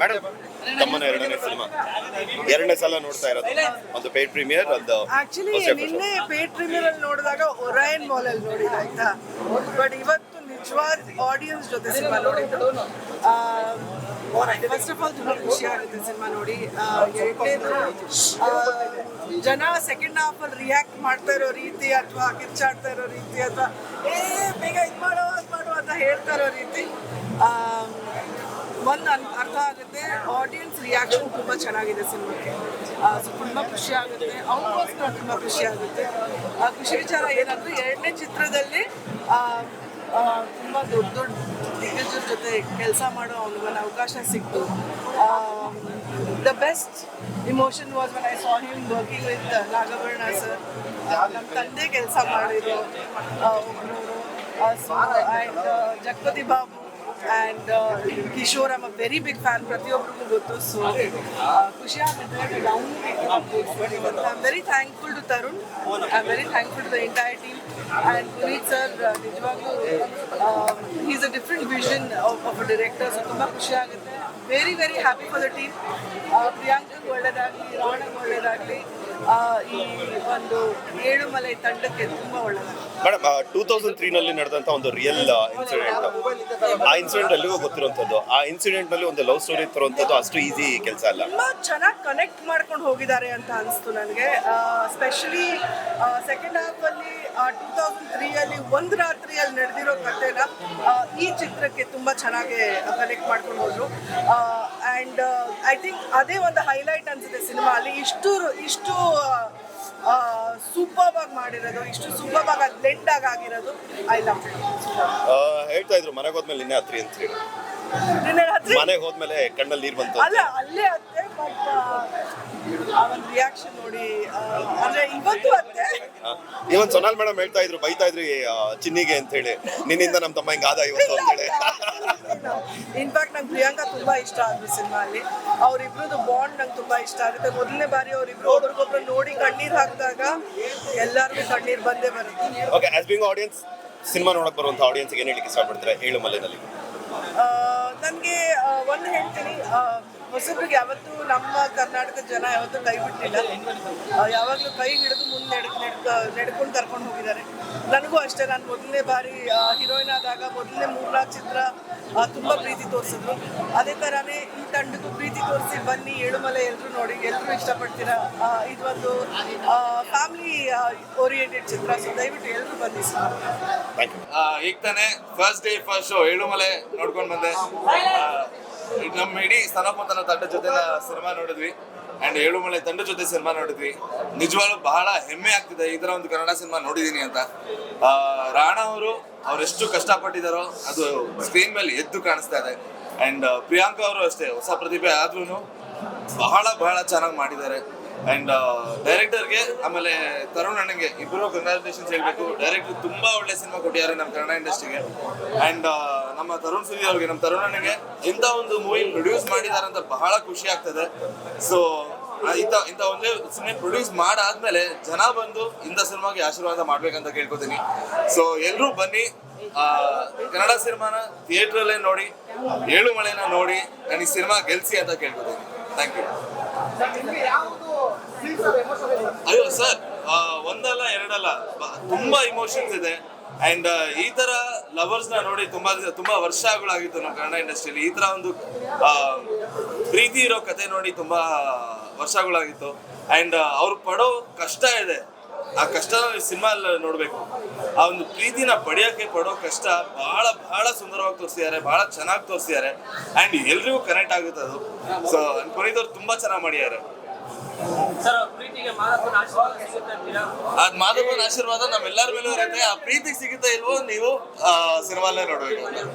Madam ತಮ್ಮನ ಎರಡನೇ cinema ಎರಡನೇ ಸಲ ನೋಡ್ತಾ ಇರೋದು. ಒಂದು ಪೇಡ್ ಪ್ರೀಮಿಯರ್ ಒಂದು ಆಕ್ಚುಲಿ ನಿನ್ನೆ ಪೇಟ್ ಪ್ರೀಮಿಯರ್ ಅಲ್ಲಿ ನೋಡಿದಾಗ ಒರಾಯನ್ ಮಾಲ್ ಅಲ್ಲಿ ನೋಡಿದ ಆಯ್ತಾ? ಬಟ್ ಇವತ್ತು ನಿಜವಾದ ಆಡಿಯನ್ಸ್ ಜೊತೆ ಸಿನಿಮಾ ನೋಡಿದ್ದು. ಫಸ್ಟ್ ಆಫ್ ಆಲ್ ತುಂಬಾ ಖುಷಿ ಆಗುತ್ತೆ ಸಿನಿಮಾ ನೋಡಿ. ಎರಡನೇದು ಜನ ಸೆಕೆಂಡ್ ಹಾಫ್ ಅಲ್ಲಿ ರಿಯಾಕ್ಟ್ ಮಾಡ್ತಾ ಇರೋ ರೀತಿ ಅಥವಾ ಕಿರ್ಚಾಡ್ತಾ ಇರೋ ರೀತಿ ಅಥವಾ ಏ ಬೇಗ ಇದು ಮಾಡೋ ಅದು ಮಾಡೋ ಅಂತ ಹೇಳ್ತಾ ಇರೋ ರೀತಿ. ಒಂದು ಅನ್ ಅರ್ಥ ಆಗುತ್ತೆ ಆಡಿಯನ್ಸ್ ರಿಯಾಕ್ಷನ್ ತುಂಬ ಚೆನ್ನಾಗಿದೆ ಸಿನಿಮಾಕ್ಕೆ. ಸೊ ತುಂಬ ಖುಷಿ ಆಗುತ್ತೆ. ಅವ್ರಿಗೋಸ್ಕರ ತುಂಬ ಖುಷಿ ಆಗುತ್ತೆ. ಆ, ಖುಷಿ ವಿಚಾರ ಏನಂದ್ರೆ ಎರಡನೇ ಚಿತ್ರದಲ್ಲಿ ತುಂಬ ದೊಡ್ಡ ದೊಡ್ಡ ದಿಗ್ಗಜರ ಜೊತೆ ಕೆಲಸ ಮಾಡೋ ಅವನಿಗೆ ಅವಕಾಶ ಸಿಕ್ತು. The best emotion was I saw him working with Nagabharana sir ನಮ್ಮ ತಂದೆ ಕೆಲಸ and Jagapathi Babu and Kishore am a very big fan ಪ್ರತಿಯೊಬ್ಬರಿಗೂ ಗೊತ್ತು. ಸೊ ಖುಷಿ ಆಗುತ್ತೆ I am very thankful to Tarun I am very thankful to the entire team and Puneeth sir ನಿಜವಾಗ್ಲೂ is a different vision of a director so ತುಂಬ ಖುಷಿಯಾಗುತ್ತೆ very very happy for the team ಪ್ರಿಯಾಂಕಂಗೆ ಒಳ್ಳೇದಾಗಲಿ, ರಾಣಂಗೆ ಒಳ್ಳೇದಾಗಲಿ ಈ ಒಂದು ಏಳುಮಲೆ ತಂಡಕ್ಕೆ ತುಂಬ ಒಳ್ಳೇದಾಗಲಿ. ಮೇಡಮ್ ಟೂ ತೌಸಂಡ್ ತ್ರೀನಲ್ಲಿ ನಡೆದಂತ ಒಂದು ರಿಯಲ್ ಇನ್ಸಿಡೆಂಟ್ ಆ ಇನ್ಸಿಡೆಂಟ್ ಎಲ್ಲಿಗೂ ಗೊತ್ತಿರುವಂತದ್ದು ಆ ಇನ್ಸಿಡೆಂಟ್ನಲ್ಲಿ ಒಂದು ಲವ್ ಸ್ಟೋರಿ ತರುವಂತದ್ದು ಅಷ್ಟು ಈಸಿ ಕೆಲಸ ಅಲ್ಲ. ಚೆನ್ನಾಗಿ ಕನೆಕ್ಟ್ ಮಾಡ್ಕೊಂಡು ಹೋಗಿದ್ದಾರೆ ಅಂತ ಅನಿಸ್ತು ನನಗೆ. ಸ್ಪೆಷಲಿ ಸೆಕೆಂಡ್ ಹಾಫಲ್ಲಿ ಟೂ ತೌಸಂಡ್ ತ್ರೀಯಲ್ಲಿ ಒಂದು ರಾತ್ರಿಯಲ್ಲಿ ನಡೆದಿರೋ ಕಥೆನ ಈ ಚಿತ್ರಕ್ಕೆ ತುಂಬಾ ಚೆನ್ನಾಗಿ ಕನೆಕ್ಟ್ ಮಾಡ್ಕೊಂಡು ಹೋದ್ರು. ಆ್ಯಂಡ್ ಐ ಥಿಂಕ್ ಅದೇ ಒಂದು ಹೈಲೈಟ್ ಅನ್ಸುತ್ತೆ ಸಿನಿಮಾ ಅಲ್ಲಿ ಇಷ್ಟು ಇಷ್ಟು ಸೂಪರ್ ಆಗಿ ಮಾಡಿರೋದು ಇಷ್ಟು ಸೂಪರ್ ಆಗಿ ಬ್ಲೆಂಡ್ ಆಗಿ ಆಗಿರೋದು ಐ ಲವ್ ಹೇಳ್ತಾ ಇದ್ರು ಮನೆಗೆ ಹೋದ್ಮೇಲೆ ನಿನ್ನೆ ಹತ್ರಿ ಅಂತ ಹೇಳಿ. ನಿನ್ನೆ ರಾತ್ರಿ ಮನೆಗೆ ಹೋದ್ಮೇಲೆ ಕಣ್ಣಲ್ಲಿ ನೀರು ಬಂತು ಅಲ್ಲ ಅಲ್ಲೇ ಅತ್ತೆ ಬಟ್ ಆ ಒಂದು ರಿಯಾಕ್ಷನ್ ನೋಡಿ ಅಂದ್ರೆ ಇವತ್ತು ಅತ್ತೆ ಇವನ್ ಸೊನಾಲ್ ಮೇಡಮ್ ಹೇಳ್ತಾ ಇದ್ರು ಬೈತಾ ಇದ್ರಿ ಚಿನ್ನಿಗೆ ಅಂತ ಹೇಳಿ. ನಿನ್ನಿಂದ ನಮ್ಮ ತಮ್ಮ ಹಿಂಗ ಆದ ಇವತ್ತು ಅಂತ ಹೇಳಿ. ಇನ್ಫ್ಯಾಕ್ಟ್ ನಂಗೆ ಪ್ರಿಯಾಂಕಾ ತುಂಬಾ ಇಷ್ಟ ಆದ್ರು ಸಿನಿಮಾ ಅಲ್ಲಿ ಅವ್ರಿಬ್ರದ್ದು ಬಾಂಡ್ ನಂಗೆ ತುಂಬಾ ಇಷ್ಟ ಆಗುತ್ತೆ. ಮೊದಲನೇ ಬಾರಿ ಅವ್ರಿಬ್ರು ಒಬ್ರಿಗೊಬ್ರು ನೋಡಿ ಕಣ್ಣೀರ್ ಹಾಕಿದಾಗ ಎಲ್ಲರಿಗೂ ಕಣ್ಣೀರ್ ಬಂದೇ ಬರುತ್ತೆ. Okay as being audience cinema ನೋಡಕ್ ಬರುವಂತ ಆಡಿಯನ್ಸ್ ಏನ್ ಹೇಳಿಕ್ಕೆ ಇಷ್ಟಪಡ್ತಾರೆ? ಏಳು ಮಲೆನಲ್ಲಿ ನನಗೆ ಒಂದು ಹೇಳ್ತೀನಿ. ಹೊಸಬ್ರಿಗೆ ಯಾವತ್ತೂ ನಮ್ಮ ಕರ್ನಾಟಕದ ಜನ ಯಾವತ್ತೂ ಕೈ ಬಿಟ್ಟಿಲ್ಲ. ಯಾವಾಗಲೂ ಕೈ ಹಿಡಿದು ಮುಂದೆ ನಡ್ಕ ನಡ್ಕ, ನಡ್ಕೊಂಡು ಕರ್ಕೊಂಡು ಹೋಗಿದ್ದಾರೆ. ನನಗೂ ಅಷ್ಟೇ, ನಾನು ಮೊದಲನೇ ಬಾರಿ ಹೀರೋಯಿನ್ ಆದಾಗ ಮೊದಲನೇ ಮೂರ್ನಾಲ್ಕು ಚಿತ್ರ ತುಂಬ ಪ್ರೀತಿ ತೋರಿಸಿದ್ರು. ಅದೇ ಥರನೇ ಈ ತಂಡಕ್ಕೂ ಪ್ರೀತಿ ತೋರಿಸಿ ಬನ್ನಿ, ಏಳುಮಲೆ ಎಲ್ಲರೂ ನೋಡಿ ಎಲ್ಲರೂ ಇಷ್ಟಪಡ್ತೀರಾ? ಇದೊಂದು ಫ್ಯಾಮಿಲಿ ಓರಿಯೆಂಟೆಡ್ ಚಿತ್ರ. ಸೊ ದಯವಿಟ್ಟು ಎಲ್ಲರೂ ಬನ್ನಿ ಸರ್ ಈಗ ತಾನೇ first day first show Elumale ನೋಡ್ಕೊಂಡು ಬಂದೆ. ಇದ್ ನಮ್ಮ ಇಡೀ ಸ್ತನಪತನ ತಂಡ ಜೊತೆ ಸಿನಿಮಾ ನೋಡಿದ್ವಿ. ಅಂಡ್ ಏಳುಮಲೆ ತಂಡ ಜೊತೆ ಸಿನಿಮಾ ನೋಡಿದ್ವಿ. ನಿಜವಾಗ್ಲೂ ಬಹಳ ಹೆಮ್ಮೆ ಆಗ್ತಿದೆ ಈ ತರ ಒಂದು ಕನ್ನಡ ಸಿನಿಮಾ ನೋಡಿದೀನಿ ಅಂತ. ರಾಣಾ ಅವರು ಅವರೆಷ್ಟು ಕಷ್ಟಪಟ್ಟಿದಾರೋ ಅದು ಸ್ಕ್ರೀನ್ ಮೇಲೆ ಎದ್ದು ಕಾಣಿಸ್ತಾ ಇದೆ. ಅಂಡ್ ಪ್ರಿಯಾಂಕಾ ಅವರು ಅಷ್ಟೇ, ಹೊಸ ಪ್ರತಿಭೆ ಆದ್ರೂ ಬಹಳ ಬಹಳ ಚೆನ್ನಾಗಿ ಮಾಡಿದ್ದಾರೆ. ಅಂಡ್ ಡೈರೆಕ್ಟರ್ಗೆ ಆಮೇಲೆ ತರುಣ್ ಅಣ್ಣಗೆ ಇಬ್ಬರು ಕಂಗ್ರಾಚುಲೇಷನ್ಸ್ ಹೇಳಬೇಕು. ಡೈರೆಕ್ಟರ್ ತುಂಬಾ ಒಳ್ಳೆ ಸಿನಿಮಾ ಕೊಟ್ಟಿದ್ದಾರೆ ನಮ್ಮ ಕನ್ನಡ ಇಂಡಸ್ಟ್ರಿಗೆ ಅಂಡ್ ನಮ್ಮ ತರುಣ್ ಸುದಿ ಅವ್ರಿಗೆ, ನಮ್ಮ ತರುಣ್ ಅಣ್ಣಗೆ ಇಂಥ ಒಂದು ಮೂವಿ ಪ್ರೊಡ್ಯೂಸ್ ಮಾಡಿದ್ದಾರೆ ಅಂತ ಬಹಳ ಖುಷಿ ಆಗ್ತದೆ. ಸೊ ಇಂಥ ಇಂಥ ಒಂದೇ ಸಿನಿಮಾ ಪ್ರೊಡ್ಯೂಸ್ ಮಾಡಾದ್ಮೇಲೆ ಜನ ಬಂದು ಇಂಥ ಸಿನಿಮಾಗೆ ಆಶೀರ್ವಾದ ಮಾಡ್ಬೇಕಂತ ಕೇಳ್ಕೊತೀನಿ. ಸೊ ಎಲ್ಲರೂ ಬನ್ನಿ ಕನ್ನಡ ಸಿನಿಮಾನ ಥಿಯೇಟ್ರಲ್ಲೇ ನೋಡಿ, ಏಳು ಮಳೆನ ನೋಡಿ, ನಾನು ಈ ಸಿನಿಮಾ ಗೆಲ್ಸಿ ಅಂತ ಕೇಳ್ಕೊತೀನಿ. ಥ್ಯಾಂಕ್ ಯು ಅಯ್ಯೋ, ಸರ್ ಒಂದಲ್ಲ, ಎರಡಲ್ಲ ತುಂಬಾ ಇಮೋಷನ್ಸ್ ಇದೆ. ಅಂಡ್ ಈ ತರ ಲವರ್ಸ್ನ ನೋಡಿ ತುಂಬಾ ತುಂಬಾ ವರ್ಷಗಳಾಗಿತ್ತು ನಮ್ಮ ಕನ್ನಡ ಇಂಡಸ್ಟ್ರಿಯಲ್ಲಿ. ಈ ತರ ಒಂದು ಪ್ರೀತಿ ಇರೋ ಕತೆ ನೋಡಿ ತುಂಬಾ ವರ್ಷಗಳಾಗಿತ್ತು ಅಂಡ್ ಅವ್ರು ಪಡೋ ಕಷ್ಟ ಇದೆ. ಆ ಕಷ್ಟ ಸಿನಿಮಾ ನೋಡ್ಬೇಕು. ಆ ಒಂದು ಪ್ರೀತಿನ ಪಡೆಯೋಕೆ ಪಡೋ ಕಷ್ಟ ಬಹಳ ಬಹಳ ಸುಂದರವಾಗಿ ತೋರಿಸಿದ್ದಾರೆ ಬಹಳ ಚೆನ್ನಾಗಿ ತೋರಿಸಿದ್ದಾರೆ. ಅಂಡ್ ಎಲ್ರಿಗೂ ಕನೆಕ್ಟ್ ಆಗುತ್ತೆ ಅದು. ಸೊ ಪುನೀತ್ ಅವ್ರು ತುಂಬಾ ಚೆನ್ನಾಗಿ ಮಾಡಿದ್ದಾರೆ. ಅದ್ ಮಾಧವನ ಆಶೀರ್ವಾದ ನಮ್ಮೆಲ್ಲರ ಮೇಲೂ ಇರುತ್ತೆ. ಆ ಪ್ರೀತಿಗೆ ಸಿಗುತ್ತೆ ಇಲ್ವೋ ನೀವು ಸಿನಿಮಾಲೇ ನೋಡ್ಬೇಕು.